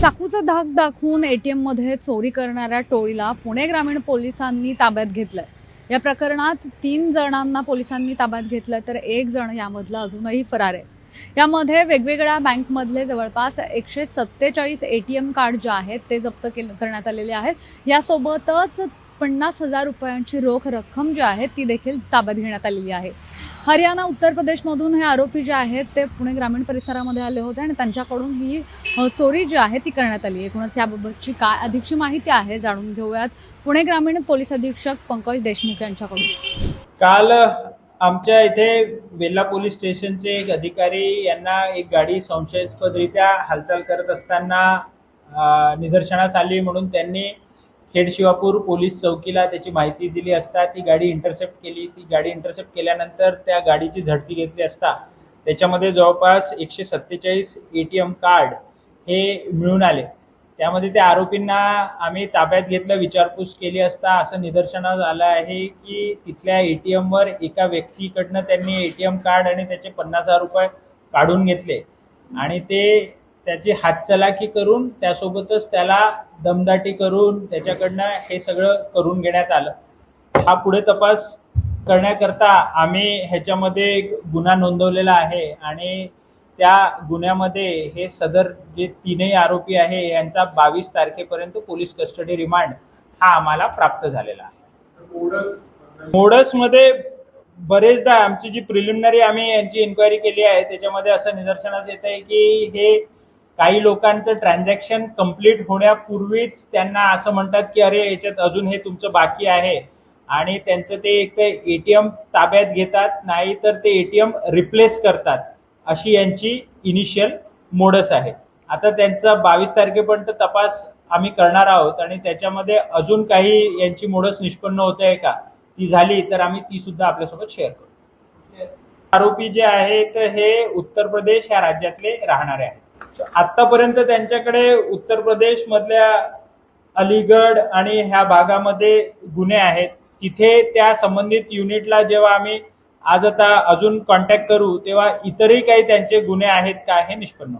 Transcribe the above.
चाकूचा धाक दाखवून एटीएममध्ये चोरी करणाऱ्या टोळीला पुणे ग्रामीण पोलिसांनी ताब्यात घेतलंय. या प्रकरणात तीन जणांना पोलिसांनी ताब्यात घेतलं तर एक जण यामधला अजूनही फरार आहे. यामध्ये वेगवेगळ्या बँकमधले जवळपास एकशे सत्तेचाळीस ए टी एम कार्ड जे आहेत ते जप्त केलं करण्यात आलेले आहेत. यासोबतच पन्नास हजार रुपयांची रोख रक्कम जी आहे ती देखील ताब्यात घेण्यात आलेली आहे. हरियाणा उत्तर प्रदेशमधून हे आरोपी जे आहेत ते पुणे ग्रामीण परिसरामध्ये आले होते आणि त्यांच्याकडून ही चोरी जी आहे ती करण्यात आली एकूणच याबाबतची काय अधिकची माहिती आहे जाणून घेऊयात पुणे ग्रामीण पोलीस अधीक्षक पंकज देशमुख यांच्याकडून. काल आमच्या इथे वेल्ला पोलीस स्टेशनचे एक अधिकारी यांना एक गाडी संशयास्पदरित्या हालचाल करत असताना निदर्शनास आली म्हणून त्यांनी खेड शिवापूर पोलीस चौकीला त्याची माहिती दिली असता ती गाडी इंटरसेप्ट केली. ती गाडी इंटरसेप्ट केल्यानंतर त्या गाडीची झडती घेतली असता त्याच्यामध्ये जवळपास एकशे सत्तेचाळीस ए टी एम कार्ड हे मिळून आले. त्यामध्ये त्या आरोपींना आम्ही ताब्यात घेतलं विचारपूस केली असता असं निदर्शनास आलं आहे की तिथल्या ए टी एमवर एका व्यक्तीकडनं त्यांनी ए टी एम कार्ड आणि त्याचे पन्नास हजार रुपये काढून घेतले. आणि ते त्याची हातचलाकी करून त्यासोबतच त्याला दमदाटी करून त्याच्याकडनं हे सगळं करून घेण्यात आलं. हा पुढे तपास करण्याकरता आम्ही ह्याच्यामध्ये गुन्हा नोंदवलेला आहे आणि त्या गुन्ह्यामध्ये हे सदर जे तीनही आरोपी आहे यांचा बावीस तारखेपर्यंत पोलीस कस्टडी रिमांड हा आम्हाला प्राप्त झालेला आहे. मोडसमध्ये बरेचदा आमची जी प्रिलिमिनरी आम्ही यांची इन्क्वायरी केली आहे त्याच्यामध्ये असं निदर्शनास येत आहे की हे काही लोकांचं ट्रान्झॅक्शन कंप्लीट होण्यापूर्वीच त्यांना असं म्हणतात की अरे याच्यात अजून हे तुमचं बाकी आहे. आणि त्यांचं ते एक तर ए टी एम ताब्यात घेतात नाही तर ते ए टी एम रिप्लेस करतात. अशी यांची इनिशियल मोडस आहे. आता त्यांचा बावीस तारखेपर्यंत तपास आम्ही करणार आहोत आणि त्याच्यामध्ये अजून काही यांची मोडस निष्पन्न होते आहे का? ती झाली तर आम्ही ती सुद्धा आपल्यासोबत शेअर करू. आरोपी जे आहेत हे उत्तर प्रदेश ह्या राज्यातले राहणारे आहेत. आतापर्यंत त्यांच्याकडे उत्तर प्रदेश मधल्या अलीगड आणि ह्या भागामध्ये गुन्हे आहेत. तिथे त्या संबंधित युनिटला जेव्हा आम्ही आज आता अजून कॉन्टॅक्ट करू तेव्हा इतरही काही त्यांचे गुन्हे आहेत का हे निष्पन्न